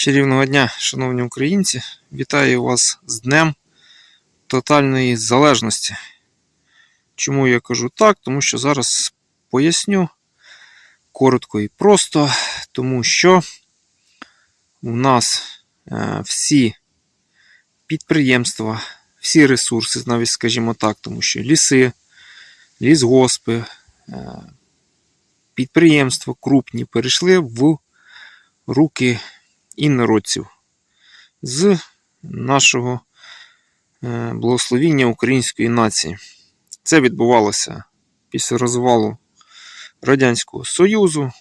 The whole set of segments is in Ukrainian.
Чарівного дня, шановні українці! Вітаю вас з Днем тотальної залежності. Чому я кажу так? Тому що зараз поясню коротко і просто, тому що у нас е, всі підприємства, всі ресурси, навіть скажімо так, тому що ліси, лісгоспи, е, підприємства крупні перейшли в руки інородців з нашого е, благословіння української нації. Це відбувалося після розвалу Радянського Союзу.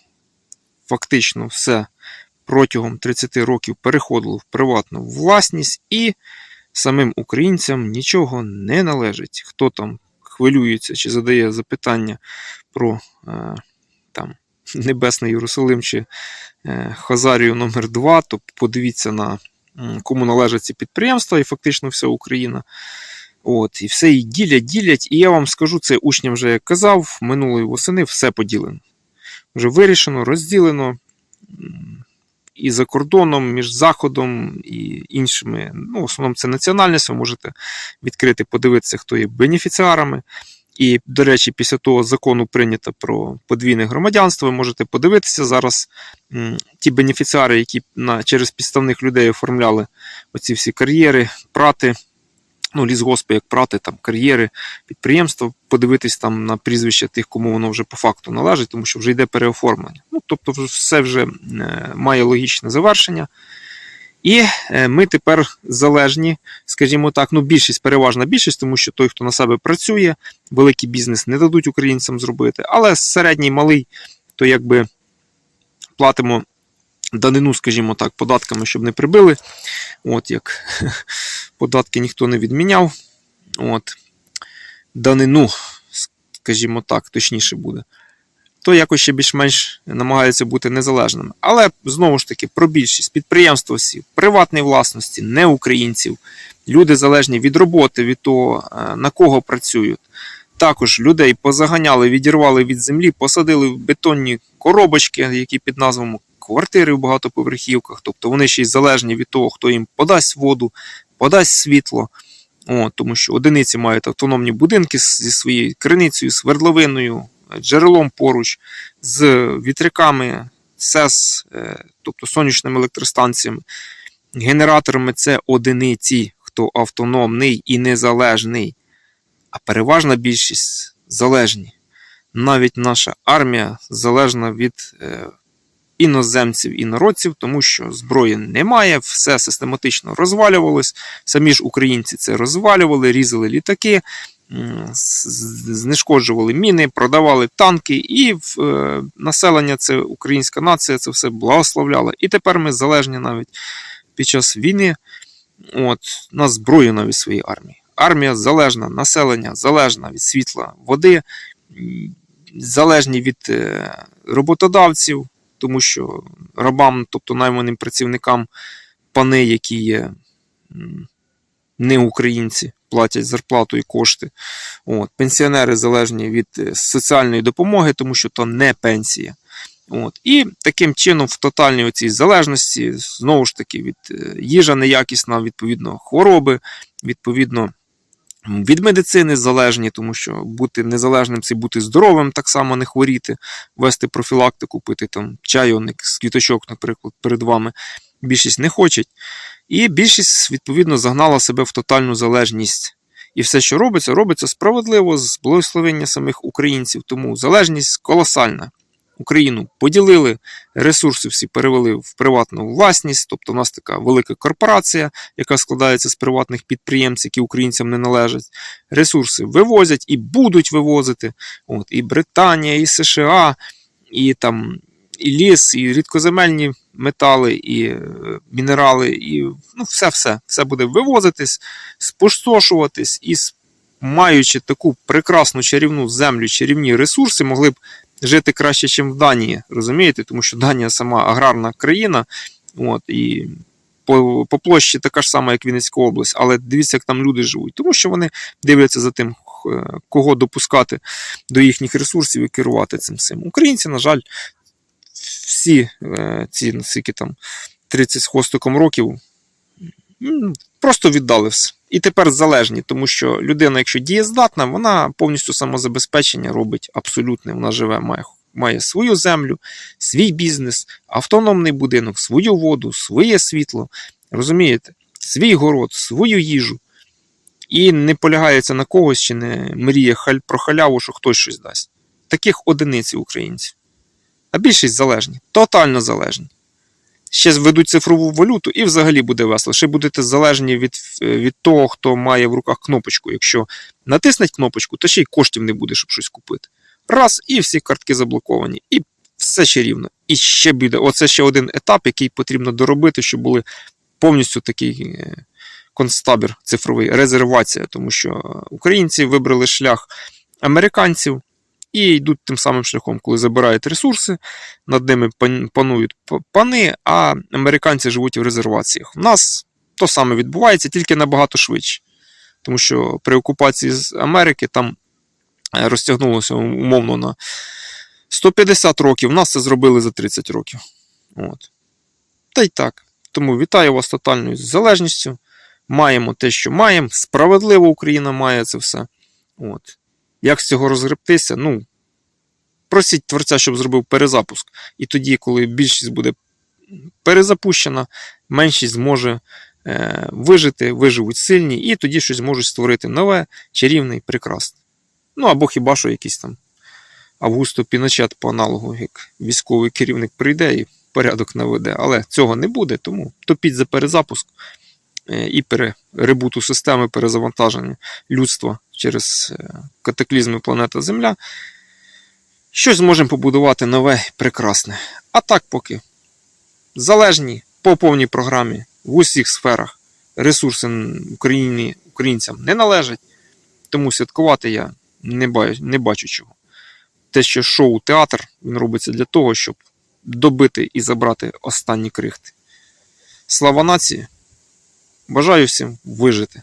Фактично все протягом 30 років переходило в приватну власність, і самим українцям нічого не належить. Хто там хвилюється чи задає запитання про е, там, Небесний Єрусалим чи е, Хазарію номер 2 то подивіться на кому належать ці підприємства, і фактично вся Україна. От, І все і ділять, ділять. І я вам скажу, це учням вже як казав, минулої восени все поділено. Вже вирішено, розділено і за кордоном, між Заходом і іншими. Ну, в основному це національність, ви можете відкрити, подивитися, хто є бенефіціарами. І, до речі, після того закону прийнято про подвійне громадянство, ви можете подивитися зараз ті бенефіціари, які на, через підставних людей оформляли оці всі кар'єри, прати, ну, лісгоспи, як прати, там кар'єри, підприємства, подивитись там на прізвище тих, кому воно вже по факту належить, тому що вже йде переоформлення. Ну, тобто, все вже е, має логічне завершення. І е, ми тепер залежні, скажімо так, ну більшість, переважна більшість, тому що той, хто на себе працює, великий бізнес не дадуть українцям зробити. Але середній малий, то якби платимо данину, скажімо так, податками, щоб не прибили. От як податки ніхто не відміняв. От. Данину, скажімо так, точніше буде. То якось ще більш-менш намагаються бути незалежними. Але знову ж таки, про більшість підприємства всі приватної власності, не українців. Люди залежні від роботи, від того, е, на кого працюють. Також людей позаганяли, відірвали від землі, посадили в бетонні коробочки, які під назвами квартири в багатоповерхівках. Тобто вони ще й залежні від того, хто їм подасть воду, подасть світло. О, тому що одиниці мають автономні будинки зі своєю криницею, свердловиною, джерелом поруч, з вітряками, СЕС, е, тобто сонячними електростанціями. Генераторами це одиниці, хто автономний і незалежний. А переважна більшість залежні. Навіть наша армія залежна від е, іноземців і народців, тому що зброї немає, все систематично розвалювалось. Самі ж українці це розвалювали, різали літаки, знешкоджували міни, продавали танки, і е, населення, це українська нація, це все благословляла. І тепер ми залежні навіть під час війни от, на зброю навіть своєї армії. Армія залежна, населення залежна від світла, води, залежні від е, роботодавців, тому що рабам, тобто найманим працівникам, пани, які є не українці, платять зарплату і кошти. От. Пенсіонери залежні від е, соціальної допомоги, тому що то не пенсія. От. І таким чином, в тотальній оцій залежності, знову ж таки, від е, їжа неякісна, відповідно, хвороби, відповідно. Від медицини залежні, тому що бути незалежним це бути здоровим, так само не хворіти, вести профілактику, пити там чайовник з квіточок, наприклад, перед вами. Більшість не хочуть. І більшість, відповідно, загнала себе в тотальну залежність. І все, що робиться, робиться справедливо з благословення самих українців. Тому залежність колосальна. Україну поділили, ресурси всі перевели в приватну власність, тобто у нас така велика корпорація, яка складається з приватних підприємців, які українцям не належать. Ресурси вивозять і будуть вивозити. От, і Британія, і США, і там і ліс, і рідкоземельні метали, і е, мінерали, і ну, все-все. Все буде вивозитись, спустошуватись, і маючи таку прекрасну чарівну землю, чарівні ресурси, могли б жити краще, ніж в Данії. Розумієте? Тому що Данія сама аграрна країна, от, і по, по площі така ж сама, як Вінницька область, але дивіться, як там люди живуть, тому що вони дивляться за тим, кого допускати до їхніх ресурсів і керувати цим всім. Українці, на жаль, всі е, ці наскільки там 30 з хвостиком років просто віддали все. І тепер залежні, тому що людина, якщо дієздатна, вона повністю самозабезпечення робить абсолютне. Вона живе, має, має свою землю, свій бізнес, автономний будинок, свою воду, своє світло. Розумієте? Свій город, свою їжу. І не полягається на когось чи не мріє про халяву, що хтось щось дасть. Таких одиниць українців. А більшість залежні, тотально залежні. Ще введуть цифрову валюту і взагалі буде весело. Ще будете залежні від, від того, хто має в руках кнопочку. Якщо натиснуть кнопочку, то ще й коштів не буде, щоб щось купити. Раз, і всі картки заблоковані. І все ще рівно. І ще буде. Оце ще один етап, який потрібно доробити, щоб були повністю такий е, концтабір цифровий, резервація, тому що українці вибрали шлях американців і йдуть тим самим шляхом, коли забирають ресурси, над ними панують пани, а американці живуть в резерваціях. У нас то саме відбувається, тільки набагато швидше. Тому що при окупації з Америки там е, розтягнулося умовно на 150 років, нас це зробили за 30 років. От. Та й так. Тому вітаю вас тотальною залежністю. Маємо те, що маємо. Справедливо Україна має це все. От. Як з цього розгребтися? Ну, просіть творця, щоб зробив перезапуск. І тоді, коли більшість буде перезапущена, меншість зможе е, вижити, виживуть сильні, і тоді щось зможуть створити нове, чарівне і прекрасне. Ну або хіба що якийсь там Августо Піночет по аналогу, як військовий керівник прийде і порядок наведе. Але цього не буде, тому топіть за перезапуск е, і пере, ребуту системи перезавантаження людства через е, катаклізми планета Земля. Щось зможемо побудувати нове прекрасне. А так поки залежні по повній програмі в усіх сферах ресурси Україні, українцям не належать, тому святкувати я не бачу, не бачу чого. Те, що шоу театр він робиться для того, щоб добити і забрати останні крихти. Слава нації! Бажаю всім вижити!